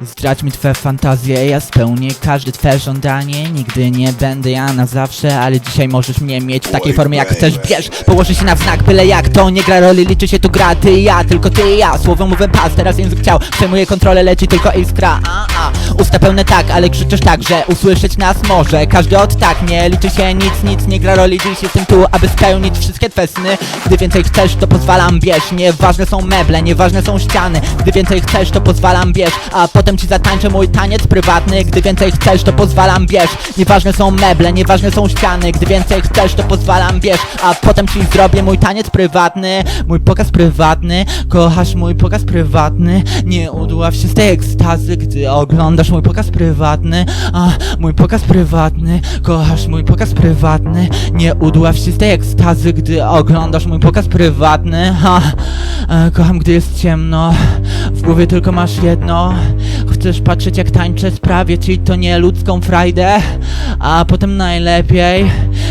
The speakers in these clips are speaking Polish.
Zdradź mi twe fantazje, ja spełnię każde twe żądanie. Nigdy nie będę ja na zawsze, ale dzisiaj możesz mnie mieć w takiej formie jak chcesz. Bierz, położę się na wznak, byle jak to nie gra roli Liczy się tu gra, ty i ja, tylko ty i ja. Słowem mówię pas, teraz język chciał Przejmuję kontrolę, leci tylko iskra. A, a. Usta pełne tak, ale krzyczysz tak, że usłyszeć nas może. Każdy od tak, nie liczy się nic, nic nie gra roli. Dziś jestem tu, aby spełnić wszystkie twe sny. Gdy więcej chcesz, to pozwalam, bierz. Nieważne są meble, nieważne są ściany. Gdy więcej chcesz, to pozwalam, bierz. A potem ci zatańczę mój taniec prywatny. Gdy więcej chcesz, to pozwalam, bierz Nieważne są meble, nieważne są ściany. Gdy więcej chcesz, to pozwalam, bierz A potem ci zrobię mój taniec prywatny. Mój pokaz prywatny. Kochasz mój pokaz prywatny. Nie udław się z tej ekstazy Gdy oglądasz mój pokaz prywatny. A mój pokaz prywatny. Kochasz mój pokaz prywatny. Nie udław się z tej ekstazy Gdy oglądasz mój pokaz prywatny. Ha, e, kocham gdy jest ciemno W głowie tylko masz jedno. Chcesz patrzeć jak tańczę Sprawię ci to nieludzką frajdę A potem najlepiej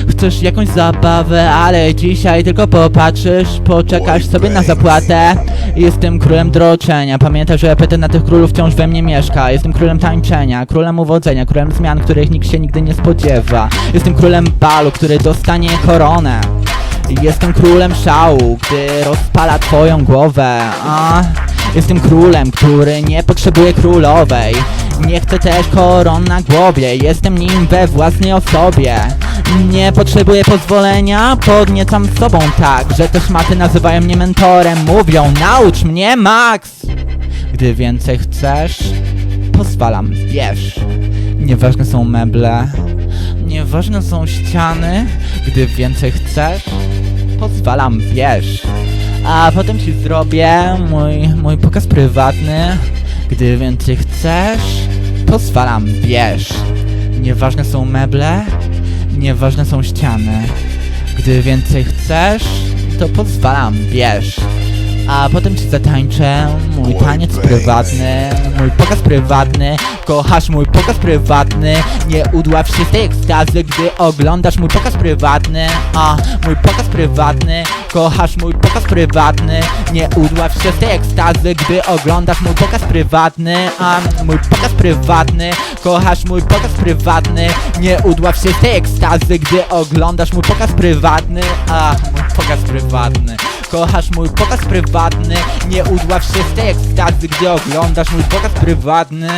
Chcesz jakąś zabawę Ale dzisiaj tylko popatrzysz Poczekasz sobie na zapłatę. Jestem królem droczenia. Pamiętaj, że apetyt na tych królów wciąż we mnie mieszka. Jestem królem tańczenia, królem uwodzenia Królem zmian, których nikt się nigdy nie spodziewa. Jestem królem balu, który dostanie koronę. Jestem królem szału, gdy rozpala twoją głowę A Jestem królem, który nie potrzebuje królowej. Nie chcę też koron na głowie. Jestem nim we własnej osobie. Nie potrzebuję pozwolenia. Podniecam sobą tak, że też maty nazywają mnie mentorem. Mówią, naucz mnie Max! Gdy więcej chcesz Pozwalam, wiesz. Nieważne są meble. Nieważne są ściany. Gdy więcej chcesz Pozwalam, wiesz A potem ci zrobię mój, mój pokaz prywatny. Gdy więcej chcesz Pozwalam, wiesz Nieważne są meble Nieważne są ściany. Gdy więcej chcesz To pozwalam, wiesz a potem ci zatańczę mój taniec prywatny, mój pokaz prywatny Kochasz mój pokaz prywatny Nie udław się z tej ekstazy, gdy oglądasz mój pokaz prywatny A, mój pokaz prywatny Kochasz mój pokaz prywatny Nie udław się z tej ekstazy, gdy oglądasz mój pokaz prywatny A, mój pokaz prywatny Kochasz mój pokaz prywatny Nie udław się z tej ekstazy, gdy oglądasz mój pokaz prywatny A, mój pokaz prywatny Kochasz mój pokaz prywatny Nie udław się z tej ekstazy, gdy oglądasz mój pokaz prywatny.